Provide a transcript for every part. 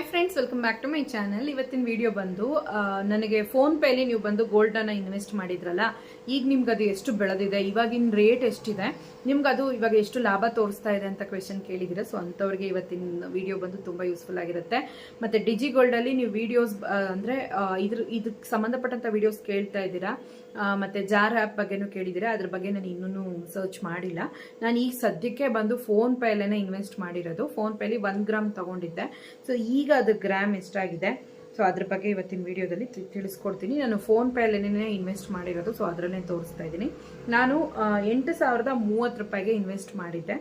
Hi friends welcome back to my channel ಇವತ್ತಿನ video ಬಂದು ನನಗೆ ಫೋನ್ ಪೇಲಿ ನೀವು ಬಂದು ಗೋಲ್ಡನ್ನು ಇನ್ವೆಸ್ಟ್ ಮಾಡಿದ್ರಲ್ಲ ಈಗ ನಿಮ್ಗೆ ಅದು ಎಷ್ಟು ಬೆಳೆದಿದೆ? ಇವಾಗಿನ ರೇಟ್ ಎಷ್ಟಿದೆ? ನಿಮ್ಗೆ ಅದು ಇವಾಗ ಎಷ್ಟು ಲಾಭ ತೋರಿಸ್ತಾ ಇದೆ ಅಂತ ಕ್ವೆಶನ್ ಕೇಳಿದ್ದೀರಾ? ಸೊ ಅಂಥವ್ರಿಗೆ ಇವತ್ತಿನ ವಿಡಿಯೋ ಬಂದು ತುಂಬ ಯೂಸ್ಫುಲ್ ಆಗಿರುತ್ತೆ. ಮತ್ತು ಡಿಜಿ ಗೋಲ್ಡಲ್ಲಿ ನೀವು ವಿಡಿಯೋಸ್ ಅಂದರೆ ಇದ್ರ ಇದಕ್ಕೆ ಸಂಬಂಧಪಟ್ಟಂಥ ವಿಡಿಯೋಸ್ ಕೇಳ್ತಾ ಇದ್ದೀರಾ? ಮತ್ತು ಮತ್ತೆ ಜಾರ್ ಆ್ಯಪ್ ಬಗ್ಗೆನೂ ಕೇಳಿದ್ದೀರಾ? ಅದ್ರ ಬಗ್ಗೆ ನಾನು ಇನ್ನೂ ಸರ್ಚ್ ಮಾಡಿಲ್ಲ. ನಾನು ಈಗ ಸದ್ಯಕ್ಕೆ ಬಂದು ಫೋನ್ ಪೇಲೇ ಇನ್ವೆಸ್ಟ್ ಮಾಡಿರೋದು. ಫೋನ್ ಪೇಲಿ ಒಂದು ಗ್ರಾಮ್ ತಗೊಂಡಿದ್ದೆ. ಸೊ ಈಗ ಅದು ಗ್ರಾಮ್ ಎಷ್ಟಾಗಿದೆ? ಸೊ ಅದ್ರ ಬಗ್ಗೆ ಇವತ್ತಿನ ವಿಡಿಯೋದಲ್ಲಿ ತಿಳಿಸ್ಕೊಡ್ತೀನಿ. ನಾನು ಫೋನ್ ಪೇಲೇನೆ ಇನ್ವೆಸ್ಟ್ ಮಾಡಿರೋದು ಸೊ ಅದರಲ್ಲೇ ತೋರಿಸ್ತಾ ಇದ್ದೀನಿ. ನಾನು ಎಂಟು ಸಾವಿರದ ಮೂವತ್ತು ರೂಪಾಯಿಗೆ ಇನ್ವೆಸ್ಟ್ ಮಾಡಿದ್ದೆ.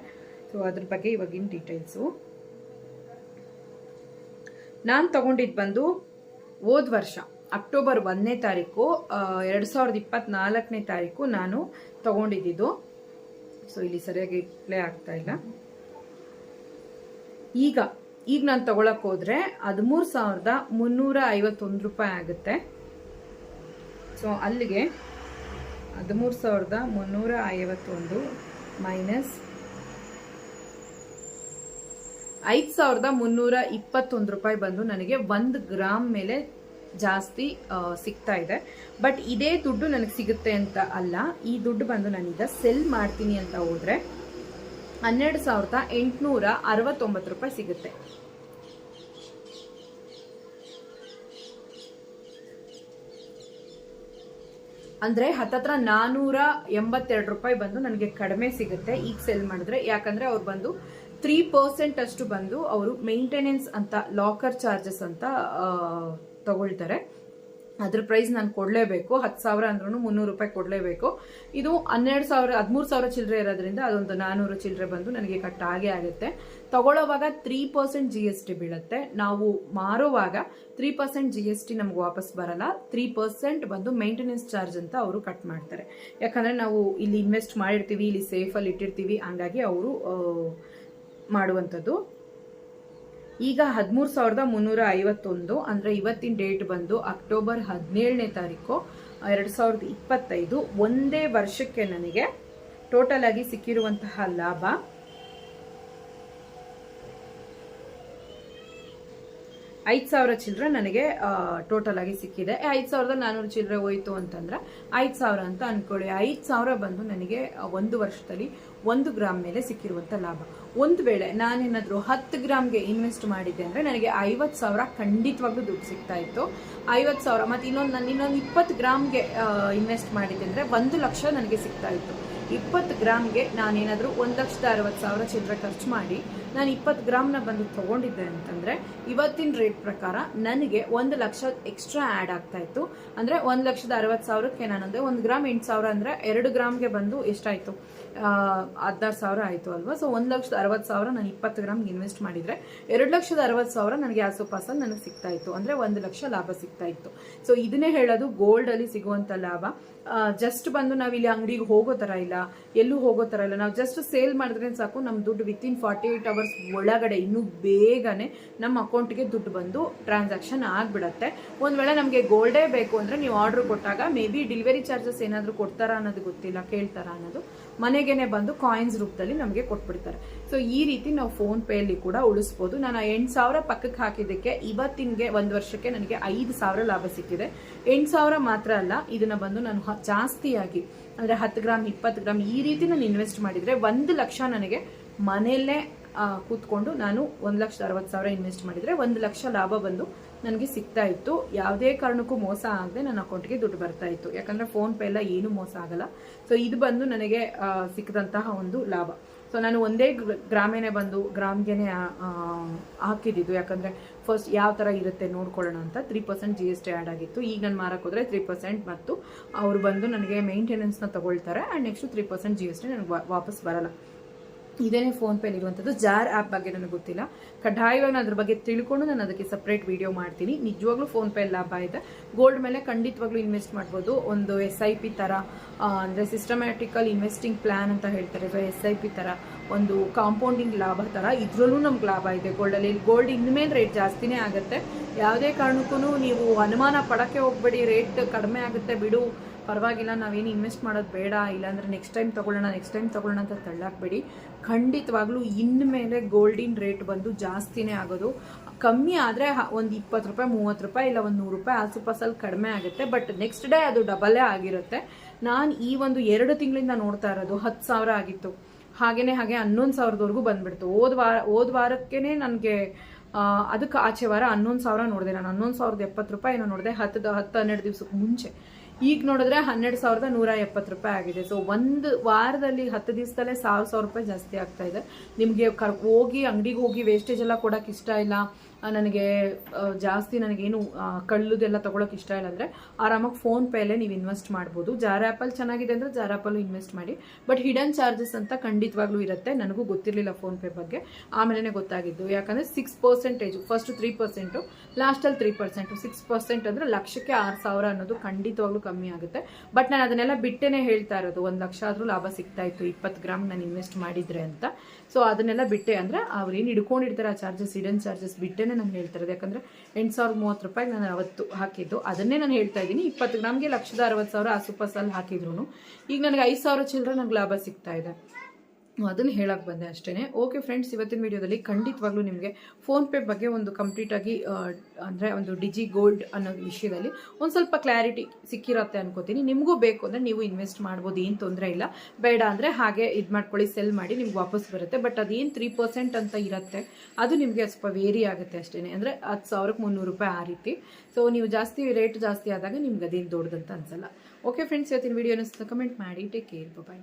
ಸೊ ಅದ್ರ ಬಗ್ಗೆ ಇವಾಗಿನ ಡೀಟೇಲ್ಸು ನಾನು ತಗೊಂಡಿದ್ದು ಬಂದು ಹೋದ ವರ್ಷ ಅಕ್ಟೋಬರ್ ಒಂದನೇ ತಾರೀಕು ಎರಡು ಸಾವಿರದ ಇಪ್ಪತ್ನಾಲ್ಕನೇ ತಾರೀಕು ನಾನು ತಗೊಂಡಿದ್ದು ಸೊ ಇಲ್ಲಿ ಸರಿಯಾಗಿ ಪ್ಲೇ ಆಗ್ತಾ ಇಲ್ಲ. ಈಗ ಈಗ ನಾನು ತಗೊಳಕ್ ಹೋದ್ರೆ ಹದಿಮೂರು ಸಾವಿರದ ಮುನ್ನೂರ ಐವತ್ತೊಂದು ರೂಪಾಯಿ ಆಗುತ್ತೆ. ಸೊ ಅಲ್ಲಿಗೆ ಹದಿಮೂರು ಸಾವಿರದ ಮುನ್ನೂರ ಐವತ್ತೊಂದು ಮೈನಸ್ ಐದು ಸಾವಿರದ ಮುನ್ನೂರ ಇಪ್ಪತ್ತೊಂದು ರೂಪಾಯಿ ಬಂದು ನನಗೆ ಒಂದು ಗ್ರಾಮ್ ಮೇಲೆ ಜಾಸ್ತಿ ಸಿಗ್ತಾ ಇದೆ. ಬಟ್ ಇದೇ ದುಡ್ಡು ನನಗೆ ಸಿಗುತ್ತೆ ಅಂತ ಅಲ್ಲ, ಈ ದುಡ್ಡು ಬಂದು ನಾನೀಗ ಸೆಲ್ ಮಾಡ್ತೀನಿ ಅಂತ ಹೋದ್ರೆ ಹನ್ನೆರಡು ಸಾವಿರದ ಎಂಟುನೂರ ಅರವತ್ತೊಂಬತ್ತು ರೂಪಾಯಿ ಸಿಗುತ್ತೆ. ಅಂದ್ರೆ ಹತ್ತತ್ರ ನಾನೂರ ಎಂಬತ್ತೆರಡು ರೂಪಾಯಿ ಬಂದು ನನಗೆ ಕಡಿಮೆ ಸಿಗುತ್ತೆ ಈಗ ಸೆಲ್ ಮಾಡಿದ್ರೆ. ಯಾಕಂದ್ರೆ ಅವ್ರು ಬಂದು ತ್ರೀ ಪರ್ಸೆಂಟ್ ಅಷ್ಟು ಬಂದು ಅವರು ಮೇಂಟೆನೆನ್ಸ್ ಅಂತ ಲಾಕರ್ ಚಾರ್ಜಸ್ ಅಂತ ತಗೊಳ್ತಾರೆ. ಅದ್ರ ಪ್ರೈಸ್ ನಾನು ಕೊಡಲೇಬೇಕು. ಹತ್ತು ಸಾವಿರ ಅಂದ್ರೂ ಮುನ್ನೂರು ರೂಪಾಯಿ ಕೊಡಲೇಬೇಕು. ಇದು ಹನ್ನೆರಡು ಸಾವಿರ, ಹದಿಮೂರು ಸಾವಿರ ಚಿಲ್ಲರೆ ಇರೋದ್ರಿಂದ ಅದೊಂದು ನಾನ್ನೂರು ಚಿಲ್ಲರೆ ಬಂದು ನನಗೆ ಕಟ್ ಆಗೇ ಆಗುತ್ತೆ. ತಗೊಳ್ಳೋವಾಗ three percent G S T ಬೀಳುತ್ತೆ. ನಾವು ಮಾರುವಾಗ three percent G S T ನಮ್ಗೆ ವಾಪಸ್ ಬರಲ್ಲ. ತ್ರೀ ಪರ್ಸೆಂಟ್ ಬಂದು ಮೇಂಟೆನೆನ್ಸ್ ಚಾರ್ಜ್ ಅಂತ ಅವರು ಕಟ್ ಮಾಡ್ತಾರೆ. ಯಾಕಂದರೆ ನಾವು ಇಲ್ಲಿ ಇನ್ವೆಸ್ಟ್ ಮಾಡಿರ್ತೀವಿ, ಇಲ್ಲಿ ಸೇಫಲ್ಲಿ ಇಟ್ಟಿರ್ತೀವಿ. ಹಂಗಾಗಿ ಅವರು ಮಾಡುವಂಥದ್ದು. ಈಗ ಹದಿಮೂರು ಸಾವಿರದ ಮುನ್ನೂರ ಐವತ್ತೊಂದು, ಅಂದರೆ ಇವತ್ತಿನ ಡೇಟ್ ಬಂದು ಅಕ್ಟೋಬರ್ ಹದಿನೇಳನೇ ತಾರೀಕು, ಎರಡು ಸಾವಿರದ ಇಪ್ಪತ್ತೈದು, ಒಂದೇ ವರ್ಷಕ್ಕೆ ನನಗೆ ಟೋಟಲ್ ಆಗಿ ಸಿಕ್ಕಿರುವಂತಹ ಲಾಭ. ಐದು ಸಾವಿರ ಚಿಲ್ಲರೆ ನನಗೆ ಟೋಟಲ್ ಆಗಿ ಸಿಕ್ಕಿದೆ. ಐದು ಸಾವಿರದ ನಾನ್ನೂರು ಚಿಲ್ಲರೆ ಹೋಯಿತು ಅಂತಂದ್ರೆ, ಐದು ಸಾವಿರ ಅಂತ ಅಂದ್ಕೊಳ್ಳಿ ಐದು ಸಾವಿರ ಬಂದು ನನಗೆ ಒಂದು ವರ್ಷದಲ್ಲಿ ಒಂದು ಗ್ರಾಮ್ ಮೇಲೆ ಸಿಕ್ಕಿರುವಂಥ ಲಾಭ. ಒಂದು ವೇಳೆ ನಾನೇನಾದ್ರೂ ಹತ್ತು ಗ್ರಾಮ್ಗೆ ಇನ್ವೆಸ್ಟ್ ಮಾಡಿದ್ದೆ ಅಂದ್ರೆ ನನಗೆ ಐವತ್ತು ಸಾವಿರ ಖಂಡಿತವಾಗ್ಲೂ ದುಡ್ಡು ಸಿಗ್ತಾ ಇತ್ತು. ಐವತ್ತು ಸಾವಿರ ಮತ್ತೆ ಇನ್ನೊಂದು ನಾನು ಇನ್ನೊಂದು ಇಪ್ಪತ್ತು ಗ್ರಾಮ್ಗೆ ಇನ್ವೆಸ್ಟ್ ಮಾಡಿದ್ದೆ ಅಂದ್ರೆ ಒಂದು ಲಕ್ಷ ನನಗೆ ಸಿಗ್ತಾ ಇತ್ತು. ಇಪ್ಪತ್ತು ಗ್ರಾಮ್ಗೆ ನಾನೇನಾದರೂ ಒಂದು ಲಕ್ಷದ ಅರವತ್ತು ಸಾವಿರ ಚಿಲ್ಲರೆ ಖರ್ಚು ಮಾಡಿ ನಾನು ಇಪ್ಪತ್ತು ಗ್ರಾಮ್ನ ಬಂದು ತಗೊಂಡಿದ್ದೆ ಅಂತಂದರೆ ಇವತ್ತಿನ ರೇಟ್ ಪ್ರಕಾರ ನನಗೆ ಒಂದು ಲಕ್ಷ ಎಕ್ಸ್ಟ್ರಾ ಆ್ಯಡ್ ಆಗ್ತಾ ಇತ್ತು. ಅಂದ್ರೆ ಒಂದು ಲಕ್ಷದ ಅರವತ್ತು ಸಾವಿರಕ್ಕೆ ನಾನಂದರೆ ಒಂದು ಗ್ರಾಮ್ ಎಂಟು ಸಾವಿರ ಅಂದರೆ ಎರಡು ಗ್ರಾಮ್ಗೆ ಬಂದು ಎಷ್ಟಾಯಿತು? ಹದಿನಾರು ಸಾವಿರ ಆಯಿತು ಅಲ್ವಾ? ಸೊ ಒಂದು ಲಕ್ಷದ ಅರವತ್ತು ಸಾವಿರ ನಾನು ಇಪ್ಪತ್ತು ಗ್ರಾಮ್ಗೆ ಇನ್ವೆಸ್ಟ್ ಮಾಡಿದರೆ ಎರಡು ಲಕ್ಷದ ಅರವತ್ತು ಸಾವಿರ ನನಗೆ ಆಸೋಪಾಸಲ್ಲಿ ನನಗೆ ಸಿಗ್ತಾ ಇತ್ತು. ಅಂದರೆ ಒಂದು ಲಕ್ಷ ಲಾಭ ಸಿಗ್ತಾ ಇತ್ತು. ಸೊ ಇದನ್ನೇ ಹೇಳೋದು ಗೋಲ್ಡಲ್ಲಿ ಸಿಗುವಂಥ ಲಾಭ. ಜಸ್ಟ್ ಬಂದು ನಾವಿಲ್ಲಿ ಅಂಗಡಿಗೆ ಹೋಗೋ ಥರ ಇಲ್ಲ. ಎಲ್ಲೂ ಹೋಗೋ ಥರ ಇಲ್ಲ. ನಾವು ಜಸ್ಟ್ ಸೇಲ್ ಮಾಡಿದ್ರೆ ಸಾಕು ನಮ್ಮ ದುಡ್ಡು within forty eight hours ಒಳಗಡೆ, ಇನ್ನೂ ಬೇಗನೆ ನಮ್ಮ ಅಕೌಂಟ್ಗೆ ದುಡ್ಡು ಬಂದು ಟ್ರಾನ್ಸಾಕ್ಷನ್ ಆಗಿಬಿಡತ್ತೆ. ಒಂದು ವೇಳೆ ನಮಗೆ ಗೋಲ್ಡೇ ಬೇಕು ಅಂದರೆ ನೀವು ಆರ್ಡರ್ ಕೊಟ್ಟಾಗ ಮೇ ಬಿ ಡೆಲಿವರಿ ಚಾರ್ಜಸ್ ಏನಾದರೂ ಕೊಡ್ತಾರಾ ಅನ್ನೋದು ಗೊತ್ತಿಲ್ಲ, ಕೇಳ್ತಾರಾ ಅನ್ನೋದು, ಮನೆಗೇನೆ ಬಂದು ಕಾಯಿನ್ಸ್ ರೂಪದಲ್ಲಿ ನಮಗೆ ಕೊಟ್ಬಿಡ್ತಾರೆ. ಸೊ ಈ ರೀತಿ ನಾವು ಫೋನ್ ಪೇಯಲ್ಲಿ ಕೂಡ ಉಳಿಸ್ಬೋದು. ನಾನು ಎಂಟು ಸಾವಿರ ಪಕ್ಕಕ್ಕೆ ಹಾಕಿದ್ದಕ್ಕೆ ಇವತ್ತಿನಗೆ ಒಂದು ವರ್ಷಕ್ಕೆ ನನಗೆ ಐದು ಸಾವಿರ ಲಾಭ ಸಿಕ್ಕಿದೆ. ಎಂಟು ಸಾವಿರ ಮಾತ್ರ ಅಲ್ಲ, ಇದನ್ನ ಬಂದು ನಾನು ಜಾಸ್ತಿಯಾಗಿ ಅಂದ್ರೆ ಹತ್ತು ಗ್ರಾಮ್ ಇಪ್ಪತ್ತು ಗ್ರಾಮ್ ಈ ರೀತಿ ನಾನು ಇನ್ವೆಸ್ಟ್ ಮಾಡಿದ್ರೆ ಒಂದು ಲಕ್ಷ ನನಗೆ ಮನೆಯಲ್ಲೇ ಕೂತ್ಕೊಂಡು ನಾನು ಒಂದು ಲಕ್ಷದ ಅರವತ್ತು ಸಾವಿರ ಇನ್ವೆಸ್ಟ್ ಮಾಡಿದ್ರೆ ಒಂದು ಲಕ್ಷ ಲಾಭ ಬಂದು ನನಗೆ ಸಿಗ್ತಾ ಇತ್ತು. ಯಾವುದೇ ಕಾರಣಕ್ಕೂ ಮೋಸ ಆಗದೆ ನನ್ನ ಅಕೌಂಟ್ಗೆ ದುಡ್ಡು ಬರ್ತಾ ಇತ್ತು. ಯಾಕಂದ್ರೆ ಫೋನ್ ಪೇ ಎಲ್ಲ ಏನು ಮೋಸ ಆಗಲ್ಲ. ಸೊ ಇದು ಬಂದು ನನಗೆ ಸಿಕ್ಕಿದಂತಹ ಒಂದು ಲಾಭ. ಸೊ ನಾನು ಒಂದೇ ಗ್ರ- ಗ್ರಾಮೇನೆ ಬಂದು ಗ್ರಾಮ್ಗೆ ಹಾಕಿದ್ದಿದ್ದು ಯಾಕಂದ್ರೆ ಫಸ್ಟ್ ಯಾವ ಥರ ಇರುತ್ತೆ ನೋಡ್ಕೊಳ್ಳೋಣ ಅಂತ. Three percent G S T add ಆಗಿತ್ತು. ಈಗ ನಾನು ಮಾರಕ್ಕೆ ಹೋದರೆ ತ್ರೀ ಪರ್ಸೆಂಟ್ ಮತ್ತು ಅವರು ಬಂದು ನನಗೆ ಮೇಂಟೆನೆನ್ಸ್ನ ತಗೊಳ್ತಾರೆ. And next three percent G S T ನನಗೆ ವಾಪಸ್ ಬರಲ್ಲ. ಇದೇನೇ ಫೋನ್ ಪೇ ಇರುವಂಥದ್ದು ಜಾರ್ ಆ್ಯಪ್ ಬಗ್ಗೆ ನನಗೆ ಗೊತ್ತಿಲ್ಲ. ಕಡ್ಡಾಯವಾಗಿ ನಾನು ಅದ್ರ ಬಗ್ಗೆ ತಿಳ್ಕೊಂಡು ನಾನು ಅದಕ್ಕೆ ಸಪ್ರೇಟ್ ವಿಡಿಯೋ ಮಾಡ್ತೀನಿ. ನಿಜವಾಗ್ಲೂ ಫೋನ್ ಪೇ ಲಾಭ ಇದೆ. ಗೋಲ್ಡ್ ಮೇಲೆ ಖಂಡಿತವಾಗ್ಲೂ ಇನ್ವೆಸ್ಟ್ ಮಾಡ್ಬೋದು. ಒಂದು ಎಸ್ ಐ ಪಿ ಥರ ಅಂದರೆ ಸಿಸ್ಟಮ್ಯಾಟಿಕಲ್ ಇನ್ವೆಸ್ಟಿಂಗ್ ಪ್ಲಾನ್ ಅಂತ ಹೇಳ್ತಾರೆ. ಸೊ ಎಸ್ ಐ ಪಿ ಥರ ಒಂದು ಕಾಂಪೌಂಡಿಂಗ್ ಲಾಭ ಥರ ಇದರಲ್ಲೂ ನಮ್ಗೆ ಲಾಭ ಇದೆ. ಗೋಲ್ಡಲ್ಲಿ ಗೋಲ್ಡ್ ಇನ್ಮೇಲೆ ರೇಟ್ ಜಾಸ್ತಿನೇ ಆಗುತ್ತೆ. ಯಾವುದೇ ಕಾರಣಕ್ಕೂ ನೀವು ಅನುಮಾನ ಪಡೋಕ್ಕೆ ಹೋಗ್ಬೇಡಿ. ರೇಟ್ ಕಡಿಮೆ ಆಗುತ್ತೆ ಬಿಡು. ಪರವಾಗಿಲ್ಲ, ನಾವೇನು ಇನ್ವೆಸ್ಟ್ ಮಾಡೋದು ಬೇಡ, ಇಲ್ಲಾಂದರೆ ನೆಕ್ಸ್ಟ್ ಟೈಮ್ ತಗೊಳ್ಳೋಣ ನೆಕ್ಸ್ಟ್ ಟೈಮ್ ತೊಗೊಳ್ಳೋಣ ಅಂತ ತಳ್ಳಾಕ್ಬೇಡಿ. ಖಂಡಿತವಾಗ್ಲೂ ಇನ್ಮೇಲೆ ಗೋಲ್ಡಿನ ರೇಟ್ ಬಂದು ಜಾಸ್ತಿನೇ ಆಗೋದು. ಕಮ್ಮಿ ಆದರೆ ಒಂದು ಇಪ್ಪತ್ತು ರೂಪಾಯಿ, ಮೂವತ್ತು ರೂಪಾಯಿ, ಇಲ್ಲ ಒಂದು ನೂರು ರೂಪಾಯಿ ಆಸುಪಾಸಲ್ಲಿ ಕಡಿಮೆ ಆಗುತ್ತೆ. ಬಟ್ ನೆಕ್ಸ್ಟ್ ಡೇ ಅದು ಡಬಲೇ ಆಗಿರುತ್ತೆ. ನಾನು ಈ ಒಂದು ಎರಡು ತಿಂಗಳಿಂದ ನೋಡ್ತಾ ಇರೋದು, ಹತ್ತು ಸಾವಿರ ಆಗಿತ್ತು. ಹಾಗೇ ಹಾಗೆ ಹನ್ನೊಂದು ಸಾವಿರದವರೆಗೂ ಬಂದ್ಬಿಡ್ತು. ಹೋದ ವಾರ, ಹೋದ ವಾರಕ್ಕೇ ನನಗೆ ಅದಕ್ಕೆ ಆಚೆ ವಾರ ಹನ್ನೊಂದು ಸಾವಿರ ನೋಡಿದೆ. ನಾನು ಹನ್ನೊಂದು ಸಾವಿರದ ಎಪ್ಪತ್ತು ರೂಪಾಯಿ ಏನೋ ನೋಡಿದೆ ಹತ್ತು ಹತ್ತು, ಹನ್ನೆರಡು ದಿವ್ಸಕ್ಕೆ ಮುಂಚೆ. ಈಗ ನೋಡಿದ್ರೆ ಹನ್ನೆರಡು ಸಾವಿರದ ನೂರ ಎಪ್ಪತ್ತು ರೂಪಾಯಿ ಆಗಿದೆ. ಸೊ ಒಂದು ವಾರದಲ್ಲಿ ಹತ್ತು ದಿವಸದಲ್ಲೇ ಸಾವಿರ ಸಾವಿರ ರೂಪಾಯಿ ಜಾಸ್ತಿ ಆಗ್ತಾ ಇದೆ. ನಿಮಗೆ ಕರ್, ಹೋಗಿ ಅಂಗಡಿಗೆ ಹೋಗಿ ವೇಸ್ಟೇಜ್ ಎಲ್ಲ ಕೊಡೋಕೆ ಇಷ್ಟ ಇಲ್ಲ. ನನಗೆ ಜಾಸ್ತಿ ನನಗೇನು ಕಳ್ಳದೆಲ್ಲ ತೊಗೊಳಕ್ಕೆ ಇಷ್ಟ ಇಲ್ಲ ಅಂದರೆ ಆರಾಮಾಗಿ ಫೋನ್ ಪೇಲೇ ನೀವು ಇನ್ವೆಸ್ಟ್ ಮಾಡ್ಬೋದು. ಜಾರ್ ಆ್ಯಪಲ್ಲಿ ಚೆನ್ನಾಗಿದೆ ಅಂದರೆ ಜಾರ್ ಆ್ಯಪಲ್ಲೂ ಇನ್ವೆಸ್ಟ್ ಮಾಡಿ. ಬಟ್ ಹಿಡನ್ ಚಾರ್ಜಸ್ ಅಂತ ಖಂಡಿತವಾಗ್ಲೂ ಇರುತ್ತೆ. ನನಗೂ ಗೊತ್ತಿರಲಿಲ್ಲ ಫೋನ್ ಪೇ ಬಗ್ಗೆ. ಆಮೇಲೆ ಗೊತ್ತಾಗಿದ್ದು. ಯಾಕಂದರೆ six percentage first three percent ಲಾಸ್ಟಲ್ಲಿ ತ್ರೀ ಪರ್ಸೆಂಟು ಸಿಕ್ಸ್ ಪರ್ಸೆಂಟ್ ಅಂದರೆ ಲಕ್ಷಕ್ಕೆ ಆರು ಸಾವಿರ ಅನ್ನೋದು ಖಂಡಿತವಾಗ್ಲೂ ಕಮ್ಮಿ ಆಗುತ್ತೆ. ಬಟ್ ನಾನು ಅದನ್ನೆಲ್ಲ ಬಿಟ್ಟೇನೆ ಹೇಳ್ತಾ ಇರೋದು. ಒಂದು ಲಕ್ಷ ಆದರೂ ಲಾಭ ಸಿಗ್ತಾ ಇತ್ತು, ಇಪ್ಪತ್ತು ಗ್ರಾಮ್ ನಾನು ಇನ್ವೆಸ್ಟ್ ಮಾಡಿದ್ರೆ ಅಂತ. ಸೊ ಅದನ್ನೆಲ್ಲ ಬಿಟ್ಟೆ ಅಂದರೆ ಅವ್ರೇನು ಹಿಡ್ಕೊಂಡಿರ್ತಾರೆ ಆ ಚಾರ್ಜಸ್ ಹಿಡನ್ ಚಾರ್ಜಸ್ ಬಿಟ್ಟೇನೆ ನಾನು ಹೇಳ್ತಾ ಇರೋದು ಯಾಕಂದರೆ ಎಂಟು ಸಾವಿರದ ಮೂವತ್ತು ರೂಪಾಯಿಗೆ ನಾನು ಅವತ್ತು ಹಾಕಿದ್ದು. ಅದನ್ನೇ ನಾನು ಹೇಳ್ತಾ ಇದ್ದೀನಿ. ಇಪ್ಪತ್ತು ಗ್ರಾಮ್ಗೆ ಲಕ್ಷದ ಅರವತ್ತು ಸಾವಿರ ಆಸುಪಾಸಲ್ಲಿ ಹಾಕಿದ್ರು ಈಗ ನನಗೆ ಐದು ಸಾವಿರ ಚಿಲ್ಲರೆ ನನಗೆ ಲಾಭ ಸಿಗ್ತಾ ಇದೆ. ಅದನ್ನು ಹೇಳಕ್ಕೆ ಬಂದೆ ಅಷ್ಟೇ ಓಕೆ ಫ್ರೆಂಡ್ಸ್ ಇವತ್ತಿನ ವಿಡಿಯೋದಲ್ಲಿ ಖಂಡಿತವಾಗ್ಲೂ ನಿಮಗೆ ಫೋನ್ಪೇ ಬಗ್ಗೆ ಒಂದು ಕಂಪ್ಲೀಟಾಗಿ ಅಂದರೆ ಒಂದು ಡಿಜಿ ಗೋಲ್ಡ್ ಅನ್ನೋ ವಿಷಯದಲ್ಲಿ ಒಂದು ಸ್ವಲ್ಪ ಕ್ಲಾರಿಟಿ ಸಿಕ್ಕಿರತ್ತೆ ಅನ್ಕೋತೀನಿ. ನಿಮಗೂ ಬೇಕು ಅಂದರೆ ನೀವು ಇನ್ವೆಸ್ಟ್ ಮಾಡ್ಬೋದು, ಏನು ತೊಂದರೆ ಇಲ್ಲ. ಬೇಡ ಅಂದರೆ ಹಾಗೆ ಇದು ಮಾಡ್ಕೊಳ್ಳಿ ಸೆಲ್ ಮಾಡಿ ನಿಮ್ಗೆ ವಾಪಸ್ ಬರುತ್ತೆ. ಬಟ್ ಅದೇನು ತ್ರೀ ಪರ್ಸೆಂಟ್ ಅಂತ ಇರುತ್ತೆ, ಅದು ನಿಮಗೆ ಸ್ವಲ್ಪ ವೇರಿ ಆಗುತ್ತೆ ಅಷ್ಟೇ ಅಂದರೆ ಹತ್ತು ಸಾವಿರಕ್ಕೆ ಮುನ್ನೂರು ರೂಪಾಯಿ ಆ ರೀತಿ. ಸೊ ನೀವು ಜಾಸ್ತಿ ರೇಟ್ ಜಾಸ್ತಿ ಆದಾಗ ನಿಮ್ಗೆ ಅದೇನು ದೊಡ್ಡದಂತ ಅನ್ಸಲ್ಲ. ಓಕೆ ಫ್ರೆಂಡ್ಸ್ ಇವತ್ತಿನ ವಿಡಿಯೋನ ಕಮೆಂಟ್ ಮಾಡಿ. ಟೇಕ್ ಕೇರ್ ಬಾಯ್